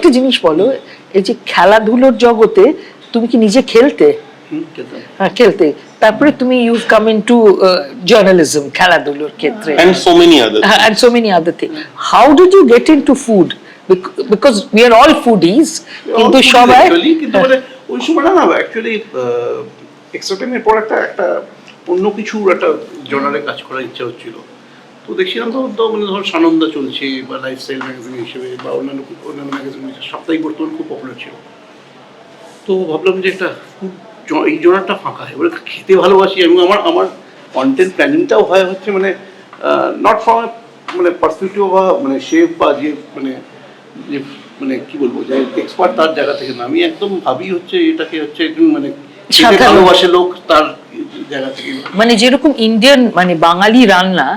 একটা জিনিস বলো এই যে খেলাধুলোর জগতে তুমি কি নিজে খেলতে? হ্যাঁ খেলতে। তারপরে তুমি you come in to journalism খেলাধুলোর ক্ষেত্রে। And so many others and so many other things. How did you get into food? Bec- Because we are all foodies, কিন্তু সবাই কিন্তু মানে ওই সময়টা না অ্যাকচুয়ালি এক্সট্রা টাইমের পর একটা একটা অন্য কিছুর একটা জনারে কাজ করার ইচ্ছা হচ্ছিল। তো দেখছিলাম তো তো মানে ধর সানন্দা চলছে বা লাইফস্টাইল ম্যাগাজিন হিসেবে বা অন্যান্য অন্যান্য ম্যাগাজিন সাপ্তাহিক বর্তমান খুব পপুলার ছিল। তো ভাবলাম যে একটা খুব এই জনারটা ফাঁকা হয় এবারে খেতে ভালোবাসি এবং আমার আমার কন্টেন্ট প্ল্যানিংটাও হয় হচ্ছে মানে নট ফ্রম মানে পার্সপেক্টিভ বা মানে শেফ বা যে মানে যে মানে কি বলব যে এক্সপার্ট তার জায়গা থেকে না। আমি একদম ভাবি হচ্ছে এটাকে হচ্ছে একজন মানে ভালোবাসে লোক তার জায়গা থেকে। মানে যেরকম ইন্ডিয়ান মানে বাঙালি রান্না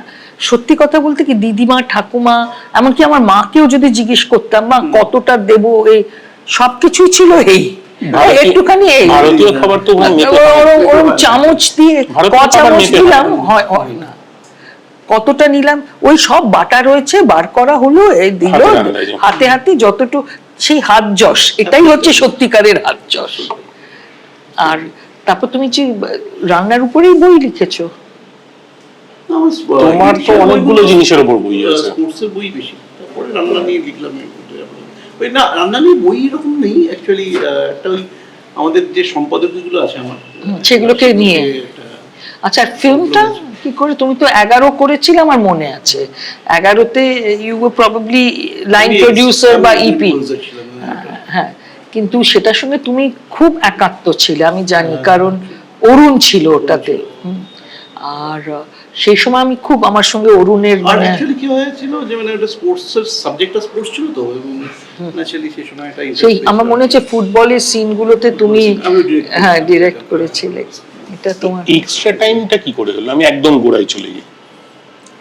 সত্যি কথা বলতে কি দিদিমা ঠাকুমা এমনকি আমার মাকেও যদি জিজ্ঞেস করতাম মা কতটা দেবো? এই সবকিছুই ছিল এই। একটুখানি এই। ভারতীয় খাবার তো চামচ দিয়ে ক চামচ দিলাম। হয় হয় না। কতটা নিলাম? ওই সব বাটা রয়েছে বার করা হলো এই দিল। হাতে হাতে যতটুকু সেই হাত যশ এটাই হচ্ছে সত্যিকারের হাত যশ। আর তারপর তুমি যে রান্নার উপরেই বই লিখেছো? তোমার তো অনেকগুলো জিনিসের উপর বই আছে। স্পোর্টসের বই বেশি। তারপরে রান্না নিয়ে লিখলাম ওই না রান্না নিয়ে বই এরকম নেই অ্যাকচুয়ালি একটা ওই আমাদের যে সম্পাদকগুলো আছে আমার সেগুলোকে নিয়ে। আচ্ছা ফিল্মটা কি করে? তুমি তো এগারো করেছিলে আমার মনে আছে। এগারোতে ইউ প্রবাবলি লাইন প্রডিউসার বা ইপি producer হ্যাঁ। হ্যাঁ। কিন্তু সেটার সঙ্গে তুমি খুব একাত্ম ছিলে আমি জানি কারণ অরুণ ছিল ওটাতে। হুম। আর সেই সময় আমি খুব আমার সঙ্গে অরুণের মানে কি হয়েছিল যে মানে ওটা স্পোর্টস এর সাবজেক্টটা স্পোর্টস ছিল তো ন্যাচারালি সেই সময় এটা সেই আমার মনে হচ্ছে ফুটবলের সিনগুলোতে তুমি হ্যাঁ। ডিরেক্ট করেছিলে। এটা তোমার এক্সট্রা টাইমটা কি করে হলো আমি একদম গোড়ায় চলে যাই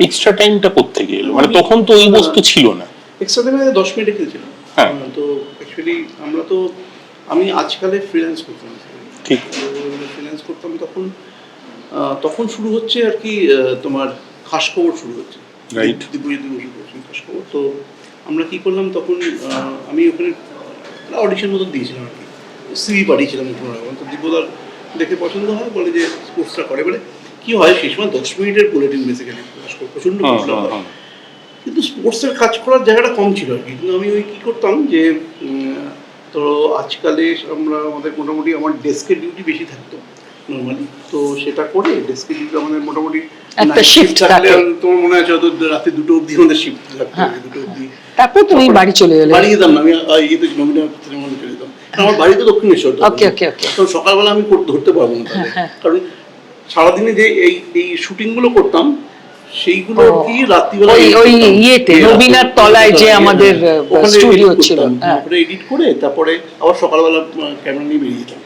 এক্সট্রা টাইমটা কোত্থেকে এলো? মানে তখন তো ওই বস্তু ছিল না। এক্সট্রা টাইমে দশ মিনিটে খেয়েছিলাম হ্যাঁ। তো অ্যাকচুয়ালি আমরা তো আমি আজকালে ফ্রিল্যান্স করতাম। ঠিক। ফ্রিল্যান্স করতাম তখন তখন শুরু হচ্ছে আর কি তোমার খাস খবর শুরু হচ্ছে। Right. বসু করছেন খাস খবর। তো আমরা কি করলাম তখন আমি ওখানে অডিশন মতন দিয়েছিলাম আর কি। সিভি পাঠিয়েছিলাম রকম তো দিব্যদার দেখে পছন্দ হয় বলে যে স্পোর্টসটা করে। বলে কি হয় সেই সময় দশ মিনিটের বুলেটিন বেসিক্যালি প্রচণ্ড হ্যাঁ, হ্যাঁ, হ্যাঁ। কিন্তু স্পোর্টসের কাজ করার জায়গাটা কম ছিল আর কি। কিন্তু আমি ওই কী করতাম যে তো আজকালে আমরা আমাদের মোটামুটি আমার ডেস্কের ডিউটি বেশি থাকতো। তো সেটা করে ডিউটি আমাদের মোটামুটি একটা থাকলে থাকে। তোমার মনে আছে হয়তো রাতে দুটো অবধি আমাদের শিফট থাকতো হ্যাঁ। দুটো অবধি। তারপর তুমি বাড়ি চলে এলে বাড়ি যেতাম না আমি আহ, ইয়েতে নবীনা চলে যেতাম। আমার বাড়ি তো দক্ষিণেশ্বর। Okay, okay, okay. তো সকালবেলা আমি ধরতে পারব না হ্যাঁ, কারণ সারাদিনে যে এই এই শুটিংগুলো করতাম সেইগুলো কি রাত্রিবেলা ওই- ওই ইয়েতে, তলায় যে হ্যাঁ, আমাদের, হ্যাঁ, edit ছিল, হ্যাঁ। তারপরে এডিট করে তারপরে আবার সকালবেলা ক্যামেরা নিয়ে বেরিয়ে যেতাম।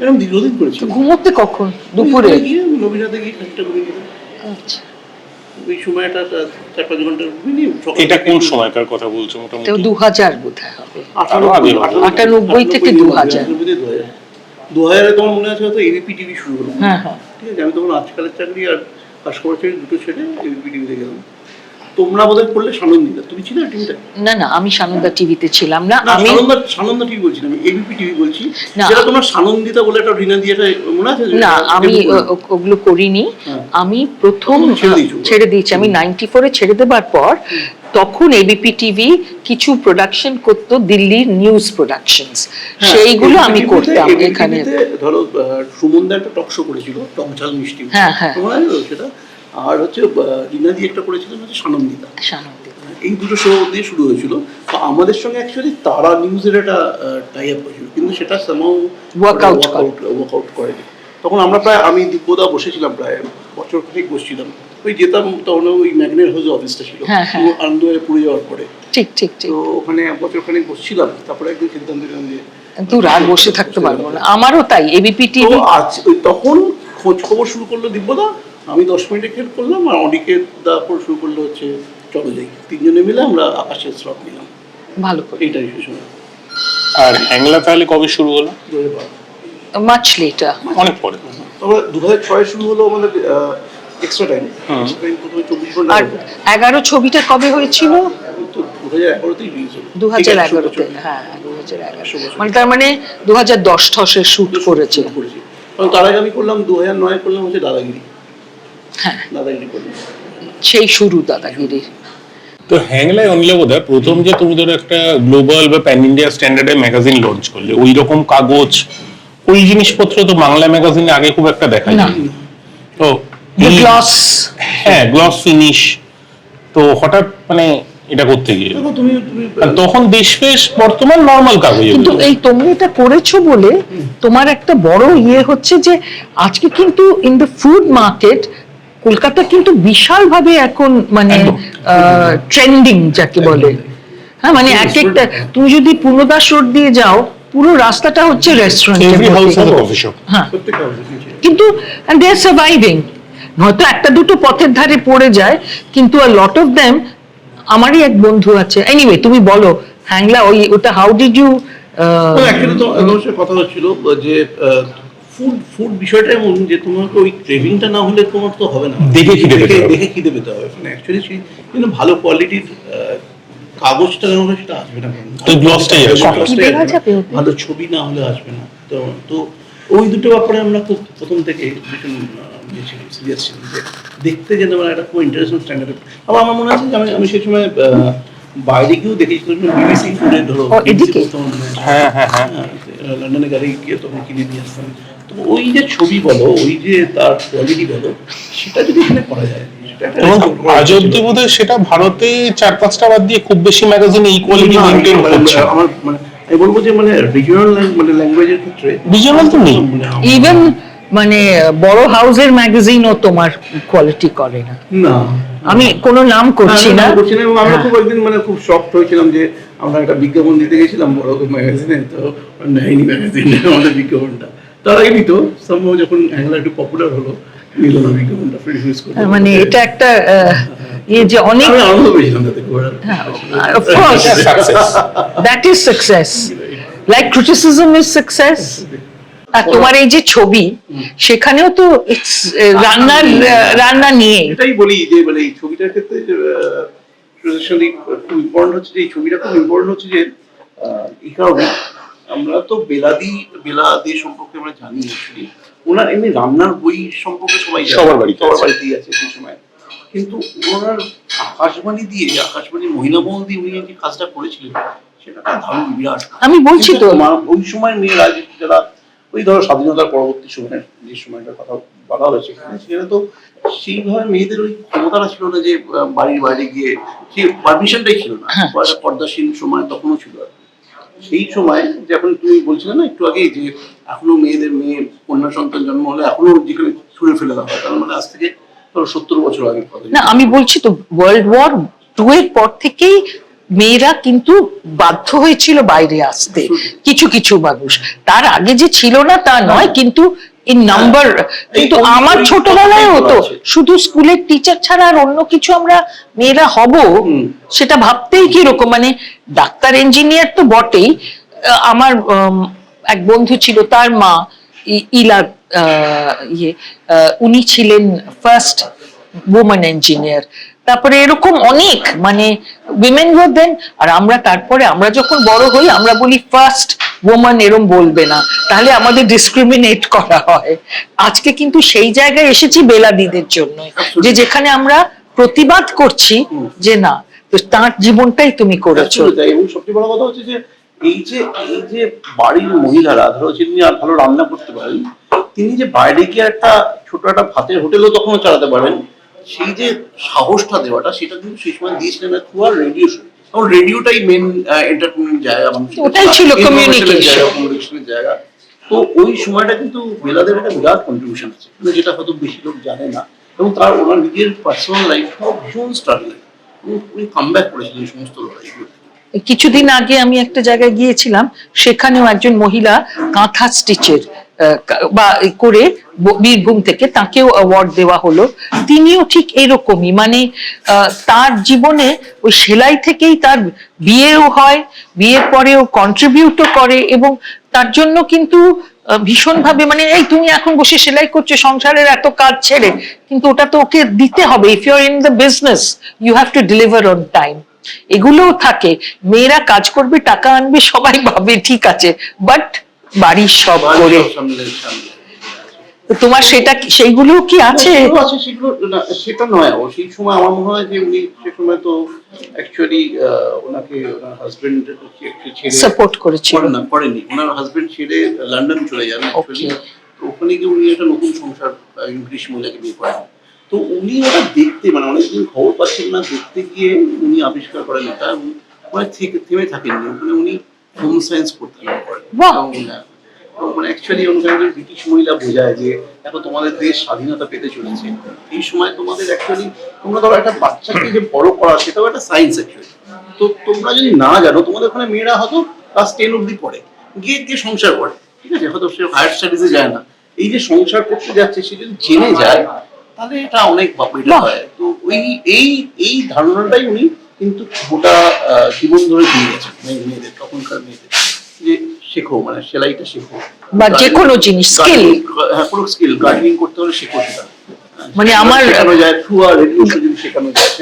এরকম দীর্ঘদিন করেছি ঘুমোতে কখন? দুপুরে? গিয়ে গিয়ে খানিকটা ঘুমিয়ে আচ্ছা। ওই সময়টা চার পাঁচ ঘণ্টা ঘুমিয়ে নিয়ে সকাল এটা কোন সময়কার কথা বলছো মোটামুটি? দু হাজার বোধ হবে। আটানব্বই, থেকে দু হাজার। দু হাজারে তোমার মনে আছে হয়তো এবিপি টিভি শুরু হলো। হ্যাঁ হ্যাঁ। ঠিক আছে আমি তখন আজকালের চাকরি আর কাশকরের চাকরি দুটো ছেড়ে এবিপি টিভিতে গেলাম। তোমরা বোধহয় করলে সানন্দিতা। তুমি ছিলে টিভিটা না না আমি সানন্দা টিভিতে ছিলাম না। আমি সানন্দা সানন্দা টিভি বলছি আমি এবিপি টিভি বলছি। যেটা তোমার সানন্দিতা বলে একটা রিনা দিয়ে মনে আছে? না আমি ওগুলো করিনি। হ্যাঁ। আমি প্রথম ছেড়ে দিয়েছ। আমি নাইনটি ফোরে ছেড়ে দেবার পর তখন এবিপি টিভি কিছু প্রোডাকশন করতো দিল্লির নিউজ প্রোডাকশনস হ্যাঁ, সেইগুলো আমি করতাম এখানে। ধরো সুমনদা একটা টক শো করেছিল টক ঝাল মিষ্টি। হ্যাঁ, হ্যাঁ। সেটা? আর হচ্ছে আহ, রিনা দিয়ে একটা করেছিলেন হচ্ছে সানন্দিতা। এই দুটো শো দিয়ে শুরু হয়েছিল। তো আমাদের সঙ্গে অ্যাকচুয়ালি তারা নিউজের একটা টাই আপ হয়েছিল। কিন্তু সেটা সামাও। ওয়ার্কআউট করেনি। তখন আমরা প্রায় আমি দিব্যদা বসেছিলাম প্রায় বছর খানিক বসছিলাম। ওই যেতাম তখন ওই ম্যাগনের হাউস অফিসটা ছিল। হ্যাঁ, হ্যাঁ। আনন্দে পুড়ে যাওয়ার পরে। ঠিক ঠিক ঠিক। তো ওখানে বছর খানিক বসছিলাম। তারপরে একদিন সিদ্ধান্ত নিলাম যে দূর আর বসে থাকতে পারব না। আমারও তাই এবিপি টিভি তখন খোঁজ খবর শুরু করল দিব্যদা আমি দশ মিনিটে খেল করলাম আর অনেকের তারপর শুরু করল হচ্ছে চলো যাই তিনজনে মিলে আমরা আকাশের স্লট নিলাম। ভালো করে। এইটাই সময় আর হ্যাংলা তাহলে কবে শুরু হলো? দু হাজার বারো। মাছ লেটার অনেক পরে। তারপরে দু হাজার ছয় শুরু হলো আমাদের এক্সট্রা টাইম প্রথমে চব্বিশ ঘণ্টা আর এগারো ছবিটা কবে হয়েছিল? তো দু হাজার এগারোতেই রিলিজ হলো। দু হাজার এগারোতে। হ্যাঁ দু হাজার এগারো মানে তার মানে দু হাজার দশ ঠসে শুট করেছে। তার আগে আমি করলাম দু হাজার নয় করলাম হচ্ছে দাদাগিরি। হ্যাঁ। সেই শুরু দাদাগিরির তো হ্যাংলাই অনলে বোধ প্রথম যে তুমি ধরো একটা গ্লোবাল বা প্যান ইন্ডিয়া স্ট্যান্ডার্ডে ম্যাগাজিন লঞ্চ করলে ওই রকম কাগজ ওই জিনিসপত্র তো বাংলা ম্যাগাজিনে আগে খুব একটা দেখা যায় তো গ্লস হ্যাঁ গ্লস ফিনিশ তো হঠাৎ মানে এটা করতে গিয়ে। তুমি তুমি তখন দেশ ফেস বর্তমান নর্মাল কাগজ কিন্তু এই তোমরা এটা করেছ বলে তোমার একটা বড় ইয়ে হচ্ছে যে আজকে কিন্তু in the food market Kolkata কিন্তু বিশাল ভাবে এখন মানে ট্রেন্ডিং যাকে বলে। হ্যাঁ মানে এক একটা তুমি যদি পূর্ণদাস রোড দিয়ে যাও পুরো রাস্তাটা হচ্ছে রেস্টুরেন্ট হ্যাঁ। কিন্তু। দে আর সার্ভাইভিং হয়তো একটা দুটো পথের ধারে পড়ে যায় কিন্তু আ লট অফ দেম আমারই এক বন্ধু আছে। এনিওয়ে তুমি বলো হ্যাংলা ওই ওটা হাউ ডিড ইউ তো কথা হচ্ছিল যে ফুড ফুড বিষয়টা এমন যে তোমাকে ওই ক্রেভিংটা না হলে তোমার তো হবে না। দেখে খিদে পেতে দেখে- হবে। দেখে খিদে পেতে হবে। মানে অ্যাকচুয়ালি সেই কিন্তু ভালো কোয়ালিটির কাগজটা না হলে সেটা আসবে না। তো glossটাই আসবে। ভালো ছবি না হলে আসবে না। তো তো ওই দুটো ব্যাপারে আমরা খুব প্রথম থেকে ভীষণ সিরিয়াস ছিলাম। যে দেখতে যেন মানে একটা খুব ইন্টারেস্টিং স্ট্যান্ডার্ড আবার আমার মনে আছে যে আমি আমি সেই সময় বাইরে গিয়েও দেখেছিলাম বিবিসি ফুডে ধরো মানে হ্যাঁ হ্যাঁ হ্যাঁ। হ্যাঁ, লন্ডনে গাড়ি গিয়ে তখন কিনে নিয়ে আসতাম। ওই যে ছবি বলো ওই যে তার কোয়ালিটি বলো সেটা যদি এখানে করা যায় সেটা এবং আজ অব্দি ছিল। সেটা ভারতে চার পাঁচটা বাদ দিয়ে খুব বেশি ম্যাগাজিন এই কোয়ালিটি মেনটেন মানে করছে আমার মানে আমি বলব যে মানে রিজিওনাল মানে ল্যাঙ্গুয়েজের ক্ষেত্রে Regional তো নেই। মানে ইভেন মানে বড় হাউসের ম্যাগাজিনও তোমার কোয়ালিটি করে না না আমি কোনো নাম করছি না নাম করছি না এবং আমরা হ্যাঁ। খুব একদিন মানে খুব শক্ট হয়েছিলাম যে আমরা একটা বিজ্ঞাপন দিতে গেছিলাম বড় ম্যাগাজিনে তো নেয়নি ম্যাগাজিন আমাদের বিজ্ঞাপনটা তার আগে নিত। সম্ভব যখন অ্যাংলা একটু পপুলার হলো নিল না বিজ্ঞাপনটা রিলিজ করল। হ্যাঁ, মানে এটা একটা ইয়ে যে অনেক আনন্দ পেয়েছিলাম তাতে। হ্যাঁ, success like criticism is success. আর তোমার এই যে ছবি সেখানেও তো রান্নার রান্না নিয়ে। এটাই বলি যে মানে এই ছবিটার ক্ষেত্রে খুব ইম্পর্টেন্ট হচ্ছে যে এই ছবিটা খুব ইম্পর্টেন্ট হচ্ছে যে এই কারণে আমরা তো বেলাদি বেলাদি সম্পর্কে আমরা জানি অ্যাকচুয়ালি ওনার এমনি রান্নার বই সম্পর্কে সবাই সবার বাড়িতে সবার আছে। বাড়িতেই আছে সেই সময় কিন্তু ওনার আকাশবাণী দিয়ে আকাশবাণী মহিলা মহল দিয়ে উনি যে কাজটা করেছিলেন সেটা একটা দারুণ বিরাট আমি বলছি তো। ওই সময় মেয়েরা যে- যারা ওই ধরো স্বাধীনতার পরবর্তী সময়ের যে সময়টার কথা বলা হয়েছে সেখানে সেখানে তো সেইভাবে মেয়েদের ওই ক্ষমতাটা ছিল না যে বাড়ির বাইরে গিয়ে সেই পারমিশনটাই ছিল না হ্যাঁ। পর্দাসীন সময় তখনও ছিল আর কি। সেই সময় যখন তুমি বলছিলে না একটু আগে যে এখনও মেয়েদের মেয়ে কন্যা সন্তান জন্ম হলে এখনও যেখানে ছুঁড়ে ফেলে দেওয়া হয় তার মানে আজ থেকে ধরো সত্তর বছর আগে না আমি বলছি তো ওয়ার্ল্ড ওয়ার টু এর পর থেকেই মেয়েরা কিন্তু বাধ্য হয়েছিল বাইরে আসতে কিছু কিছু মানুষ। তার আগে যে ছিল না তা নয় কিন্তু ইন নাম্বার কিন্তু আমার ছোটবেলায় হতো। শুধু স্কুলের টিচার ছাড়া আর অন্য কিছু আমরা মেয়েরা হব। সেটা ভাবতেই কীরকম মানে ডাক্তার ইঞ্জিনিয়ার তো বটেই। আমার এক বন্ধু ছিল তার মা ই- ইলা আহ, ইয়ে উনি ছিলেন ফার্স্ট ওমেন ইঞ্জিনিয়ার তারপরে এরকম অনেক মানে উইমেন দেন আর আমরা তারপরে আমরা যখন বড় হই আমরা বলি ফার্স্ট ওমান এরম বলবে না। তাহলে আমাদের ডিসক্রিমিনেট করা হয়। আজকে কিন্তু সেই জায়গায় এসেছি বেলাদিদের জন্য যে যেখানে আমরা প্রতিবাদ করছি যে না তো তার জীবনটাই তুমি করেছ। এবং সবচেয়ে বড় কথা হচ্ছে যে এই যে এই যে বাড়ির মহিলারা ধরো যিনি আর ভালো রান্না করতে পারেন তিনি যে বাইরে গিয়ে একটা ছোট একটা ভাতের হোটেলও তখনও চালাতে পারেন সেই যে সাহসটা দেওয়াটা সেটা কিন্তু সেই সময় দিয়েছিলেন থ্রু আর রেডিও শো রেডিওটাই মেন এন্টারটেনমেন্ট জায়গা ওটাই ছিল জায়গা তো ওই সময়টা কিন্তু বেলাদের একটা বিরাট কন্ট্রিবিউশন আছে মানে যেটা হয়তো বেশি লোক জানে না এবং তার ওনার নিজের পার্সোনাল লাইফটাও ভীষণ স্ট্রাগল উনি কাম ব্যাক করেছিলেন সমস্ত লড়াইগুলো কিছুদিন আগে আমি একটা জায়গায় গিয়েছিলাম, সেখানেও একজন মহিলা কাঁথা স্টিচের বা করে বীরভূম থেকে তাকেও অ্যাওয়ার্ড দেওয়া হলো। তিনিও ঠিক এরকমই মানে তার জীবনে ওই সেলাই থেকেই তার বিয়েও হয়, বিয়ের পরেও কন্ট্রিবিউটও করে এবং তার জন্য কিন্তু ভীষণভাবে মানে এই তুমি এখন বসে সেলাই করছ সংসারের এত কাজ ছেড়ে কিন্তু ওটা তো ওকে দিতে হবে। If you are in the business you have to deliver on time এগুলোও থাকে। মেয়েরা কাজ করবে টাকা আনবে সবাই ভাবে ঠিক আছে। বাট বাড়ির সব করে তোমার সেটা সেইগুলো কি আছে? সেটা নয়। সেই সময় আমার মনে হয় যে উনি সে সময় তো অ্যাকচুয়ালি ওনাকে ওনার হাজবেন্ড ছেড়ে সাপোর্ট করেছিল। না করেনি ওনার হাজবেন্ড ছেড়ে লন্ডন চলে যান অ্যাকচুয়ালি তো ওখানে গিয়ে উনি একটা নতুন সংসার ইংলিশ মহিলাকে বিয়ে করেন। তো উনি ওটা দেখতে মানে অনেকদিন খবর পাচ্ছেন না দেখতে গিয়ে উনি আবিষ্কার করেন এটা। উনি থেকে থেমে থাকেননি। ওখানে উনি হোম সায়েন্স পড়তে করেন। মানে অ্যাকচুয়ালি একজন ব্রিটিশ মহিলা বোঝায় যে দেখো তোমাদের দেশ স্বাধীনতা পেতে চলেছে। এই সময় তোমাদের অ্যাকচুয়ালি তোমরা ধরো একটা বাচ্চাকে যে বড় করা সেটাও একটা সায়েন্স অ্যাকচুয়ালি তো তোমরা যদি না জানো তোমাদের ওখানে মেয়েরা হয়তো ক্লাস টেন অব্দি পড়ে গিয়ে গিয়ে সংসার করে ঠিক আছে? হয়তো সে হায়ার স্টাডিজে যায় না। এই যে সংসার করতে যাচ্ছে সে যদি জেনে যায় তাহলে এটা অনেক হয়। তো ওই এই এই ধারণাটাই উনি কিন্তু গোটা জীবন ধরে দিয়ে গেছেন মেয়ে- মেয়েদের তখনকার মেয়েদের। শেখো মানে সেলাইটা শেখো। বা যে কোনো জিনিস। Gardening- হ্যাঁ পুরো স্কিল গার্ডেনিং করতে হলে শেখো সেটা। হ্যাঁ, মানে আমার-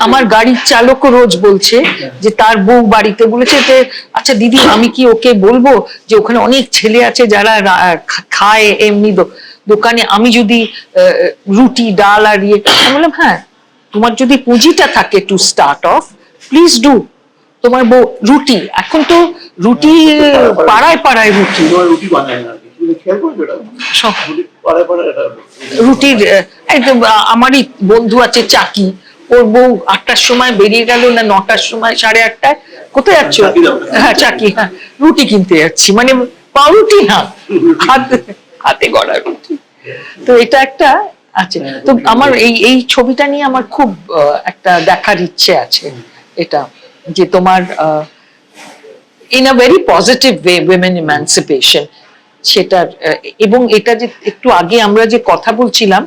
আমার গাড়ির চালকও রোজ বলছে যে তার বউ বাড়িতে বলেছে যে আচ্ছা দিদি আমি কি ওকে বলব যে ওখানে অনেক ছেলে আছে যারা খায় এমনি দোকানে? আমি যদি রুটি ডাল আর ইয়ে আমি বললাম হ্যাঁ তোমার যদি পুঁজিটা থাকে to start off please do তোমার বউ রুটি এখন তো রুটি পাড়ায় পাড়ায় রুটি। রুটি বানায় না রুটির একদম আমারই বন্ধু আছে চাকি। ওর বউ আটটার সময় বেরিয়ে গেল না নটার সময় সাড়ে আটটায়। কোথায় যাচ্ছ? হ্যাঁ চাকি হ্যাঁ। রুটি কিনতে যাচ্ছি। মানে পাউরুটি না হাতে হাতে গড়া রুটি। তো এটা একটা আছে। তো আমার এই এই ছবিটা নিয়ে আমার খুব একটা দেখার ইচ্ছে আছে। এটা যে তোমার in a very positive way women emancipation সেটার এবং এটা যে একটু আগে আমরা যে কথা বলছিলাম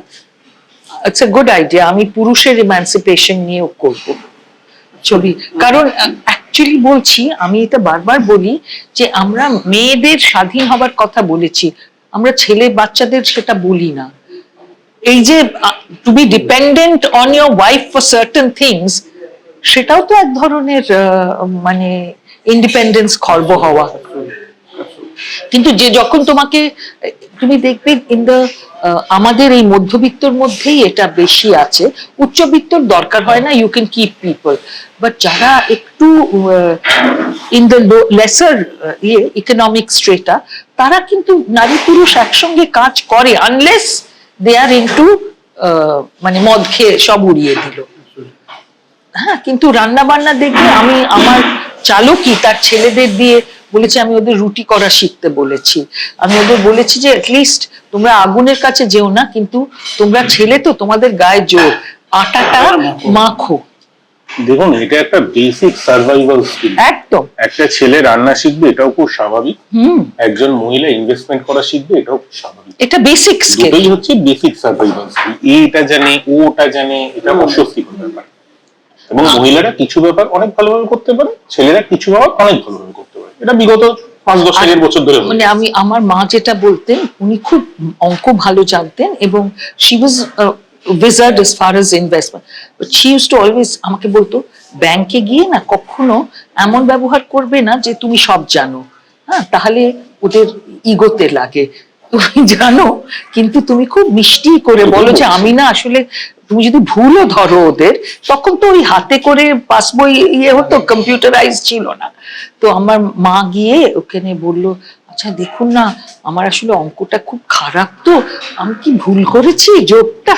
ইটস এ গুড আইডিয়া আমি পুরুষের ইমানসিপেশন নিয়েও করব। ছবি, কারণ অ্যাকচুয়ালি বলছি, আমি এটা বারবার বলি যে আমরা মেয়েদের স্বাধীন হবার কথা বলেছি, আমরা ছেলে বাচ্চাদের সেটা বলি না। এই যে to be dependent on your wife for certain things সেটাও তো এক ধরনের মানে ইন্ডিপেন্ডেন্স খর্ব হওয়া। কিন্তু যে যখন তোমাকে, তুমি দেখবে ইন দ্য আমাদের এই মধ্যবিত্তর মধ্যেই এটা বেশি আছে। উচ্চবিত্তর দরকার হয় না you can keep people but যারা একটু ইন দ্য লেসার ইয়ে ইকোনমিক স্ট্রেটা তারা কিন্তু নারী পুরুষ একসঙ্গে কাজ করে আনলেস দে আর ইন্টু মানে মদ খেয়ে সব উড়িয়ে দিল। হ্যাঁ কিন্তু রান্না বান্না দেখবে আমি আমার চালকই তার ছেলেদের দিয়ে বলেছে আমি ওদের রুটি করা শিখতে বলেছি। আমি ওদের বলেছি যে লিস্ট তোমরা আগুনের কাছে যেও না কিন্তু তোমরা ছেলে তো তোমাদের গায়ে জোর। আটাটা মাখো। দেখুন এটা একটা বেসিক সার্ভাইভাল স্কিল একদম। একটা ছেলে রান্না শিখবে এটাও খুব স্বাভাবিক। হুম। একজন মহিলা ইনভেস্টমেন্ট করা শিখবে এটাও খুব স্বাভাবিক। এটা বেসিক স্কিল দুটোই হচ্ছে বেসিক সার্ভাইভাল স্কিল এটা জানে ওটা জানে এটা অস্বস্তিকর ব্যাপার। এবং মহিলারা কিছু ব্যাপার অনেক ভালোভাবে করতে পারে ছেলেরা কিছু ব্যাপার অনেক ভালোভাবে করতে পারে। এটা বিগত পাঁচ দশ হাজার বছর ধরে মানে আমি আমার মা যেটা বলতেন উনি খুব অঙ্ক ভালো জানতেন এবং she was wizard for investment she used to always আমাকে বলতো ব্যাংকে গিয়ে না কখনো এমন ব্যবহার করবে না যে তুমি সব জানো। হ্যাঁ তাহলে ওদের ইগোতে লাগে। তুমি জানো কিন্তু তুমি খুব মিষ্টি করে বলো যে আমি না আসলে তুমি যদি ভুলও ধরো ওদের তখন তো ওই হাতে করে পাসবই ইয়ে হতো কম্পিউটারাইজ ছিল না। তো আমার মা গিয়ে ওখানে বলল আচ্ছা দেখুন না আমার আসলে অঙ্কটা খুব খারাপ তো আমি কি ভুল করেছি যোগটা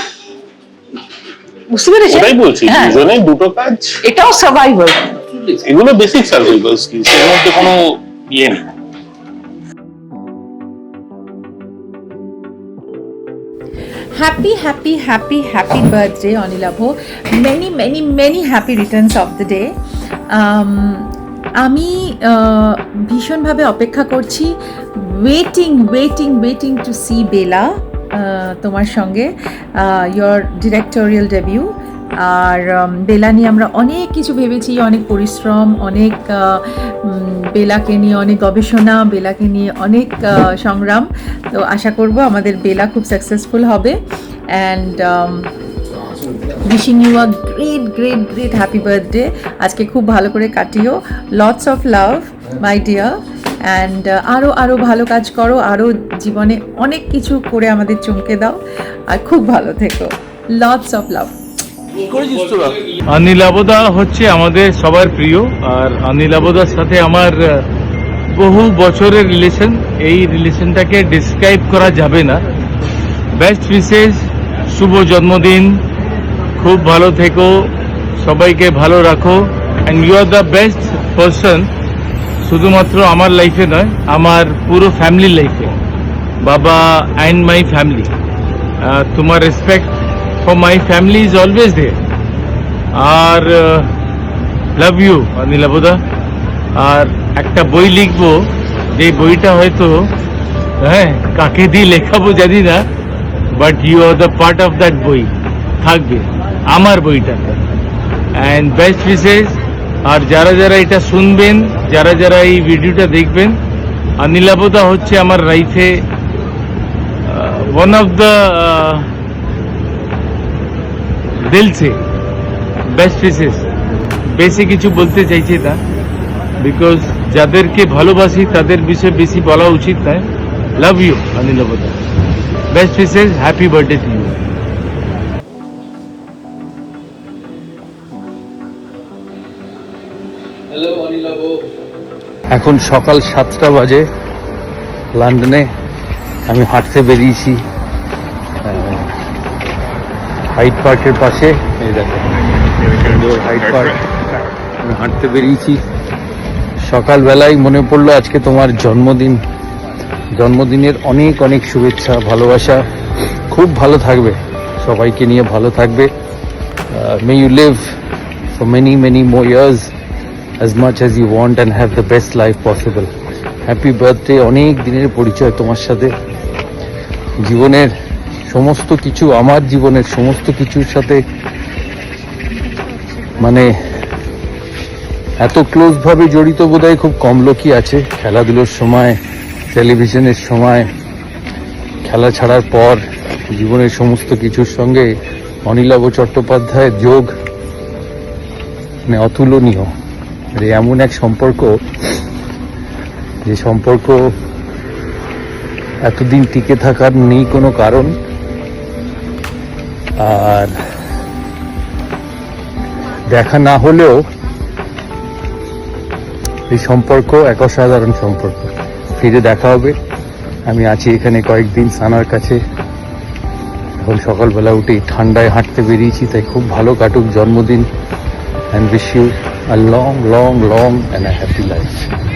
বুঝতে পেরেছেন? ওটাই বলছি হ্যাঁ। দুজনে দুটো কাজ। এটাও সার্ভাইভাল এগুলো বেসিক সার্ভাইভাল স্কিলস এর মধ্যে কোনো ইয়ে নেই। Happy, happy, happy birthday, Anilabho. Many, many, many happy returns of the day. Um, আমি ভীষণভাবে অপেক্ষা করছি waiting waiting waiting to see Bela তোমার সঙ্গে ইয়োর ডিরেক্টোরিয়াল ডেবিউ আর বেলা নিয়ে আমরা অনেক কিছু ভেবেছি, অনেক পরিশ্রম, অনেক বেলাকে নিয়ে অনেক গবেষণা, বেলাকে নিয়ে অনেক সংগ্রাম। তো আশা করব আমাদের বেলা খুব সাকসেসফুল হবে। And wishing you a great great great happy birthday আজকে খুব ভালো করে কাটিও। Lots of love my dear and আরও আরও ভালো কাজ করো। আরও জীবনে অনেক কিছু করে আমাদের চমকে দাও। আর খুব ভালো থেকো। লটস অফ লাভ অনিল আবোদা হচ্ছে আমাদের সবার প্রিয়, আর অনিল আবোদার সাথে আমার বহু বছরের রিলেশন এই রিলেশনটাকে ডিসক্রাইব করা যাবে না। বেস্ট উইসেস শুভ জন্মদিন। খুব ভালো থেকো। সবাইকে ভালো রাখো। And you are the best person শুধুমাত্র আমার লাইফে নয়, আমার পুরো ফ্যামিলির লাইফে বাবা অ্যান্ড মাই ফ্যামিলি তোমার respect for my family is always there আর লাভ ইউ অনিল আর একটা বই লিখব, যে বইটা হয়তো হ্যাঁ কাকে দিয়ে লেখাবো জানি না but you are the part of that বই, থাকবে, আমার বইটাতে অ্যান্ড বেস্ট উইসেস আর যারা যারা এটা শুনবেন, যারা যারা এই ভিডিওটা দেখবেন, অনিল আবুদা হচ্ছে আমার লাইফে ওয়ান অফ দ্য দিল সে বেস্ট উইসেস বেশি কিছু বলতে চাইছি না বিকজ যাদেরকে ভালোবাসি তাদের বিষয়ে বেশি বলা উচিত নয় love you Anil best wishes happy birthday to you এখন সকাল সাতটা বাজে। লন্ডনে আমি হাঁটতে বেরিয়েছি। হাইট পার্কের পাশে। এই হাইট পার্ক আমি হাঁটতে বেরিয়েছি। সকালবেলায় মনে পড়ল আজকে তোমার জন্মদিন। জন্মদিনের অনেক অনেক শুভেচ্ছা, ভালোবাসা। খুব ভালো থাকবে। সবাইকে নিয়ে ভালো থাকবে। May you live for many many more years as much as you want and have the best life possible happy birthday অনেক দিনের পরিচয় তোমার সাথে। জীবনের সমস্ত কিছু আমার জীবনের সমস্ত কিছুর সাথে মানে এত ক্লোজ ভাবে জড়িত বোধহয় খুব কম লোকই আছে। খেলাধুলোর সময় টেলিভিশনের সময়, খেলা ছাড়ার পর, জীবনের সমস্ত কিছুর সঙ্গে অনিলাভ চট্টোপাধ্যায়ের যোগ মানে অতুলনীয়। যে এমন এক সম্পর্ক, যে সম্পর্ক এতদিন টিকে থাকার নেই কোনো কারণ আর দেখা না হলেও এই সম্পর্ক এক অসাধারণ সম্পর্ক। ফিরে দেখা হবে। আমি আছি এখানে কয়েকদিন সানার কাছে। এখন সকালবেলা উঠে ঠান্ডায় হাঁটতে বেরিয়েছি, তাই খুব ভালো কাটুক জন্মদিন। And wish you a long long long and a happy life.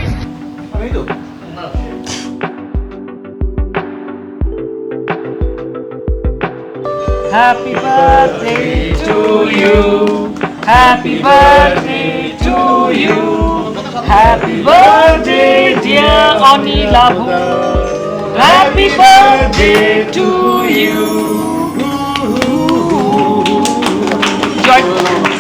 Happy birthday to you. Happy birthday to you. Happy birthday, dear Onilabu. Happy birthday to you. Joy.